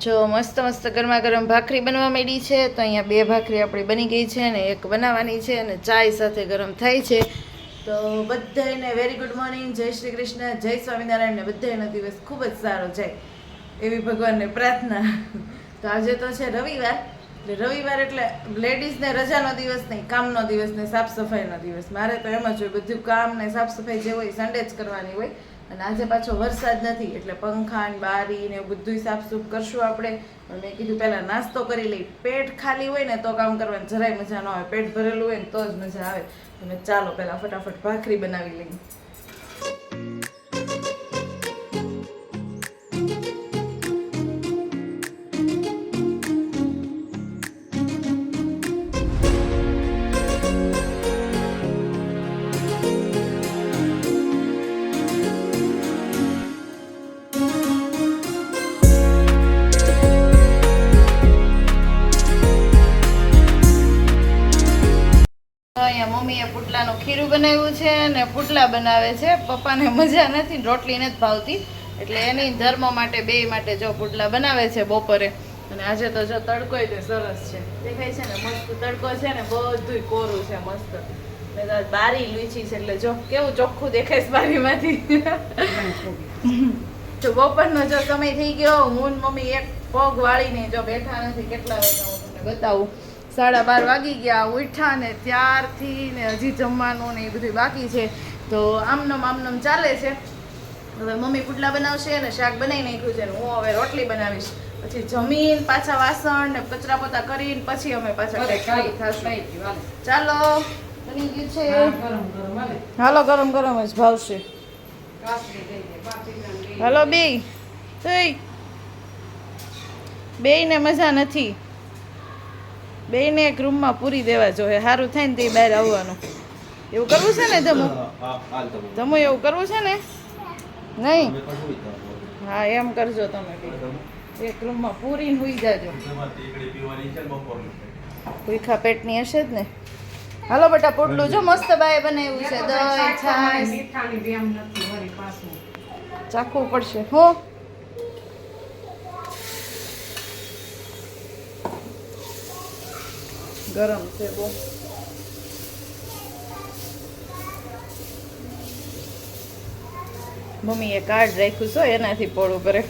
જો મસ્ત મસ્ત ગરમા ગરમ ભાખરી બનવા માંડી છે, તો અહીંયા બે ભાખરી આપણી બની ગઈ છે ને એક બનાવવાની છે અને ચાય સાથે ગરમ થાય છે. તો બધાને વેરી ગુડ મોર્નિંગ જય શ્રી કૃષ્ણ, જય સ્વામિનારાયણ ને બધાનો દિવસ ખૂબ જ સારો જાય એવી ભગવાનને પ્રાર્થના. તો આજે તો છે રવિવાર, એટલે રવિવાર એટલે લેડીઝને રજાનો દિવસ નહીં, કામનો દિવસ ને સાફ સફાઈનો દિવસ. મારે તો એમ જ હોય, બધું કામ ને સાફ સફાઈ જે હોય સન્ડે જ કરવાની હોય. અને આજે પાછો વરસાદ નથી, એટલે પંખા ને બારી ને બધું સાફ સૂફ કરશું આપણે. પણ મેં કીધું પહેલાં નાસ્તો કરી લઈ. પેટ ખાલી હોય ને તો કામ કરવાની, જરાય મજા ન આવે. પેટ ભરેલું હોય ને તો જ મજા આવે. અને ચાલો પહેલાં ફટાફટ ભાખરી બનાવી લઈએ. અહીંયા પુટલાનું ખીરું બનાવ્યું છે અને પુટલા બનાવે છે. પપ્પાને મજા નથી ને જ ભાવતી. એટલે એની ધર્મ માટે, બે માટે જો પુટલા બનાવે છે બપોરે. અને આજે તો જો તડકો તે સરસ છે. દેખાય છે ને, મસ્ત તડકો છે ને, બધુંય કોરું છે મસ્ત. બારી લીચી છે, એટલે જો કેવું ચોખ્ખું દેખાય છે બારીમાંથી. તો બપોરનો જો સમય થઈ ગયો, હું મમ્મી એક પગ વાળીને જો બેઠા નથી, કેટલા વાગ્યા હું તમને બતાવું. સાડા બાર વાગી ગયા ઉઠ્યા ને ત્યારથી ને હજી જમવાનું ને એ બધું બાકી છે. તો આમનમ આમનમ ચાલે છે. હવે મમ્મી પુટલા બનાવશે અને શાક બનાવી નાખ્યું છે હું હવે રોટલી બનાવીશ. પછી જમીન પાછા વાસણ ને કચરા પોતા કરીને પછી અમે પાછા. ચાલો બની ગયું છે. હાલો. ગરમ ગરમ જ ભાવશે. હાલો બે. બે ને મજા નથી. બેયને એક રૂમમાં પૂરી દેવા જોઈએ સારું થાય ને તે બહાર આવવાનું. એવું કરવું છે ને ધમુ? ધમુ. એવું કરવું છે ને? નહીં? હા એમ કરજો તમે એક રૂમમાં પૂરીને હુઈ જાજો. ભૂખા પેટની હશે જ ને. હાલો બેટા પોટલું જો મસ્ત બાય બનાવ્યું છે. દહીં છાશ. ચાખવું પડશે. હો? ગરમ છે બહુ. મમ્મીએ કાર્ડ રાખ્યું છે એનાથી પોળું કરે.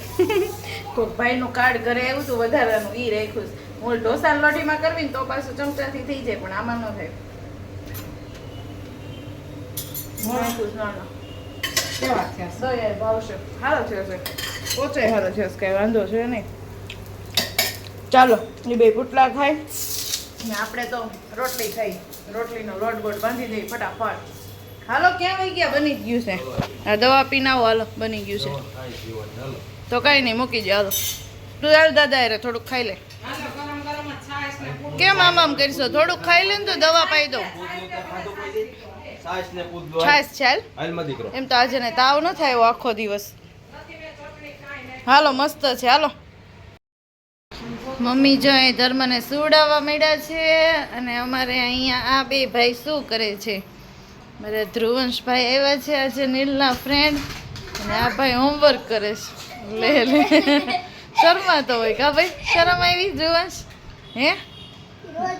કોઈક ભાઈનું કાર્ડ ઘરે એવું તો વધારાનું એ રાખ્યું છે. હું ઢોસા લોટીમાં કરવી ને તો પાછું ચમચાથી થઈ જાય પણ આમાં ન થાય. યાર ભાવશે સારો થયો છે? પોચે સારો થયો છે. કાંઈ વાંધો છે નહીં. ચાલો એ બે પુટલા ખાય. ને આપણે તો રોટલી ખાઈ રોટલીનો લોટ બોટ બાંધી દઈએ ફટાફટ. હાલો, ક્યાં વહી ગયા? બની ગયું છે. આ દવા પીને આવો હાલો, બની ગયું છે. તો કાંઈ નહીં, મૂકી દે, હાલો. તું હાલ દાદા અરે થોડુંક ખાઈ લે. કેમ આમ આમ કરીશો? થોડુંક ખાઈ લે ને તો દવા પાઈ દઉં. છાશ છે એમ તો આજે તાવ ન થાય આખો દિવસ. હાલો, મસ્ત છે, હાલો. મમ્મી જો અહીં ધર્મને સુવડાવવા માંડ્યા છે અને અમારે અહીંયા આ બે ભાઈ શું કરે છે? મારા ધ્રુવંશભાઈ આવ્યા છે આજે નીલના ફ્રેન્ડ અને આ ભાઈ હોમવર્ક કરે છે. લે લે. શરમાતો હોય કા ભાઈ? શરમ આવી ધ્રુવંશ? હે? રોજ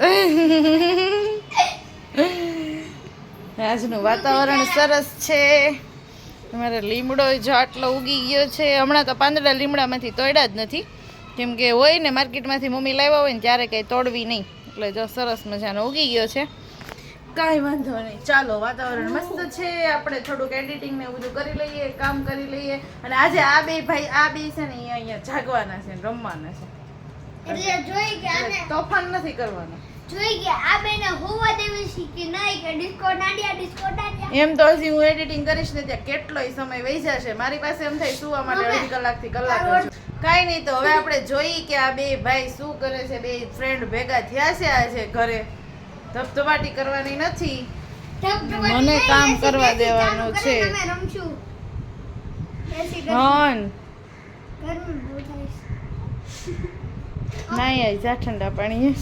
આજનું વાતાવરણ સરસ છે. અમારે લીમડો જો આટલો ઉગી ગયો છે. હમણાં તો પાંદડા લીમડામાંથી તોડ્યા જ નથી. કેમ કે હોય ને માર્કેટમાંથી મમ્મી લાવ્યા હોય ને ત્યારે કંઈ તોડવી નહીં. એટલે જો સરસ મજાનો ઉગી ગયો છે. કાંઈ વાંધો નહીં. ચાલો વાતાવરણ મસ્ત છે. આપણે થોડુંક એડિટિંગ ને બધું કરી લઈએ કામ કરી લઈએ. અને આજે આ બે ભાઈ આ બે છે ને અહીંયા જાગવાના છે રમવાના છે. તોફાન નથી કરવાના. જોઈ કે આ બેને હોવા દેવી છે કે નહીં કે ડિસ્કો દાંડિયા ડિસ્કો દાંડિયા એમ તો હજી હું એડિટિંગ કરીશ ને ત્યાં કેટલોય સમય વહી જશે. મારી પાસે એમ થાય સુવા માટે અડધી કલાકથી કલાક કઈ નહીં તો હવે આપણે જોઈ કે આ બે ભાઈ શું કરે છે. બે ફ્રેન્ડ ભેગા થયા છે આજે ઘરે. ધબધબાટી કરવાની નથી. મને કામ કરવા દેવાનું છે. હન. ના યાર, જા ઠંડા પાણી.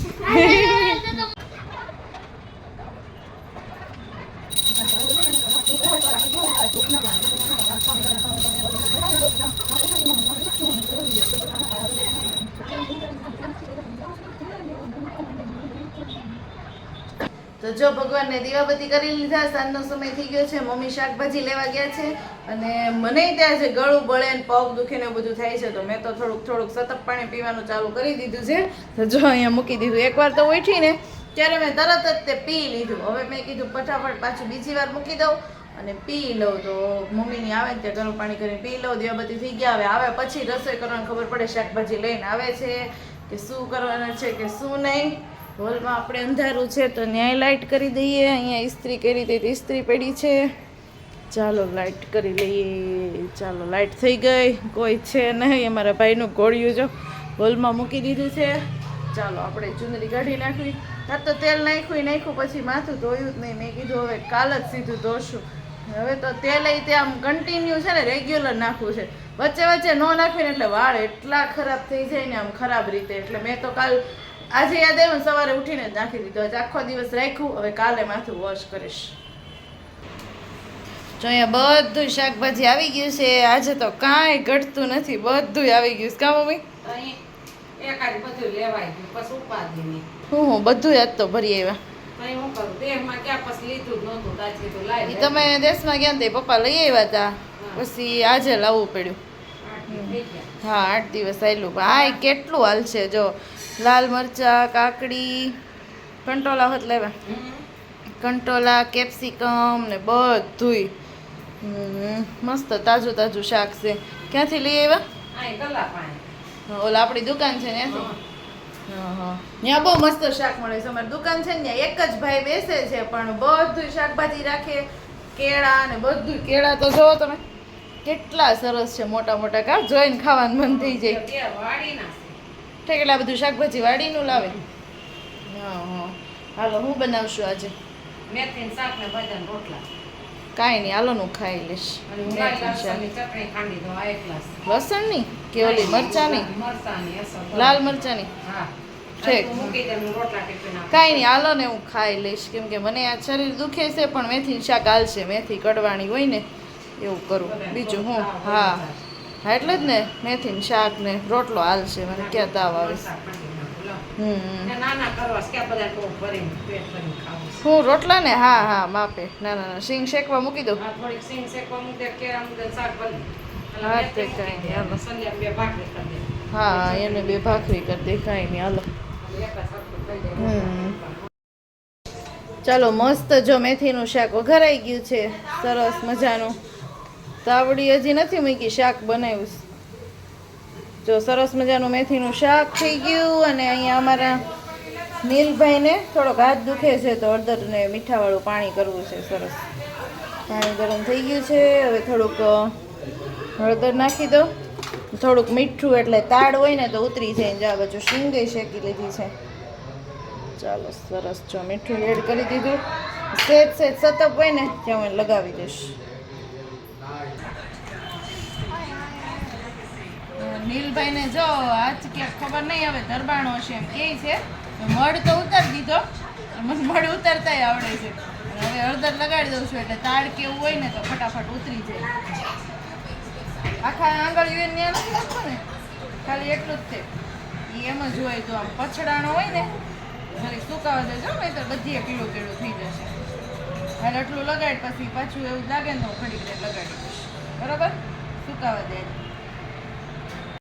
તો જો ભગવાનને દીવાબત્તી કરી લીધા, સાંજનો સમય થઈ ગયો છે, મમ્મી શાકભાજી લેવા ગયા છે. અને મને ત્યાં છે ગળું બળે ને પગ દુખે ને બધું થાય છે, તો મેં તો થોડુંક થોડુંક સતત પાણી પીવાનું ચાલુ કરી દીધું છે. તો જો અહીંયા મૂકી દીધું. એકવાર તો ઉઠીને ત્યારે મેં તરત જ તે પી લીધું. હવે મેં કીધું ફટાફટ પાછું બીજી વાર મૂકી દઉં અને પી લઉં. તો મમ્મીની આવે ને ત્યાં ગરમ પાણી કરીને પી લઉં. દીવાબત્તી થઈ ગયા. હવે આવે પછી રસોઈ કરવાની ખબર પડે. શાકભાજી લઈને આવે છે કે શું કરવાના છે કે શું નહીં. હોલમાં આપણે અંધારું છે તો ન્યાય લાઇટ કરી દઈએ. અહીંયા ઇસ્ત્રી કરી તો ઇસ્ત્રી પડી છે. ચાલો લાઇટ કરી લઈએ. ચાલો લાઇટ થઈ ગઈ. કોઈ છે નહીં. અમારા ભાઈનું ગોળિયું જો હોલમાં મૂકી દીધું છે. ચાલો આપણે ચુંદડી કાઢી નાખવી. આ તો તેલ નાખ્યું નાખ્યું, પછી માથું ધોયું જ નહીં. મેં કીધું, હવે કાલ જ સીધું ધોશું. હવે તો તેલ એ તે આમ કન્ટિન્યુ છે ને રેગ્યુલર નાખવું છે. વચ્ચે વચ્ચે ન નાખીને એટલે વાળ એટલા ખરાબ થઈ જાય ને આમ ખરાબ રીતે. એટલે મેં તો કાલ, આજે યાદ આવ્યું સવારે ઉઠીને જ નાખી દીધું. આજે આખો દિવસ રાખ્યું. હવે કાલે માથું વોશ કરીશ. જો અહીંયા બધું શાકભાજી આવી ગયું છે. આજે તો કાંઈ ઘટતું નથી. બધું આવી ગયું છે. કા મમ્મી? બધું લેવાય ગયું. હું હું બધું યાદ તો ભરી આવ્યા. હું તમે દેશમાં ગયા તે પપ્પા લઈ આવ્યા હતા પછી આજે લાવવું પડ્યું. હા આઠ દિવસ આવેલું પણ કેટલું હાલ છે? જો લાલ મરચા કાકડી કંટોલા હોત લેવા. કંટોલા કેપ્સિકમ ને બધુંય. મસ્ત તાજું તાજું શાક છે. ક્યાંથી લઈ આવ્યા? ઓલા આપણી દુકાન છે ને હા. હા ત્યાં બહુ મસ્ત શાક મળે છે. અમારી દુકાન છે ને ત્યાં એક જ ભાઈ બેસે છે પણ બધું શાકભાજી રાખે. કેળા ને બધું કેળા તો જોવો તમે કેટલા સરસ છે મોટા મોટા કા. જોઈને ખાવાનું મન થઈ જાય. કેટલા બધું શાકભાજી વાડીનું લાવે. હા હા. હાલો હું બનાવશું આજે? મેથીનું શાક ને ભજન રોટલા. કાંઈ નહીં હાલો હું ખાઈ લઈશ. મેથીનું. લસણની કે ઓલી મરચાની? લાલ મરચાની? ઠીક. કાંઈ નહીં હાલો ને હું ખાઈ લઈશ. કેમ કે મને આ શરીર દુખે છે પણ મેથી શાક હાલશે. મેથી કડવાની હોય ને એવું કરું. બીજું હું? હા. હા એટલે જ ને મેથી શાક ને રોટલો હાલશે. મને ક્યાં તાવ આવે. નાના કરવા છે, ક્યાં ભરીને પેટ ભરીને ખાવું હું રોટલા ને હા હા માપે. ના ના ના. સિંગ શેકવા મૂકી દઉં? આ થોડીક સિંગ શેકવા મૂકી દે, કેળા મૂકી દે, શાક ભરી. હા, તે કાંઈ નહીં, હાલો. સંધ્યા બે ભાખરી કરી દે. હા એને બે ભાખરી કરી દે કાંઈ નહીં. હાલો. ચાલો મસ્ત જો મેથીનું શાક વઘારાઈ ગયું છે. સરસ મજાનું. તાવડી હજી નથી મૂકી શાક બનાવ્યું. જો સરસ મજાનું મેથીનું શાક થઈ ગયું અને અહીંયા અમારા નીલભાઈને થોડોક હાથ દુખે છે તો હળદરને મીઠાવાળું પાણી કરવું છે સરસ. પાણી ગરમ થઈ ગયું છે, હવે થોડુંક હળદર નાખી દો થોડુંક મીઠું એટલે તાડ હોય ને તો ઉતરી જાય જો આ બાજુ શીંગઈ શેકી લીધી છે. ચાલો સરસ જો મીઠું એડ કરી દીધું. સેજ સેજ સતપ હોય ને ત્યાં હું લગાવી દઈશ. નીલભાઈને જો આજ ક્યાંક ખબર નહીં હવે દરબાણો છે એમ કે છે. મડ તો ઉતારી દીધો. મને મડ ઉતારતાય આવડે છે. હવે હળદર લગાડી દઉં છું એટલે તાળ કેવું હોય ને તો ફટાફટ ઉતરી જાય. આખા આંગળીઓ ત્યાં નથી નાખતો ને? ખાલી એટલું જ ઈ એમ જ હોય તો આમ પછડાણો હોય ને, ખાલી સુકાવા દેજો ને તો બધી પીળું પીળું થઈ જશે. હાલ એટલું લગાડ, પછી પાછું એવું લાગે ને તો વાર લગાડી દઈશ. બરાબર? સુકાવા દે.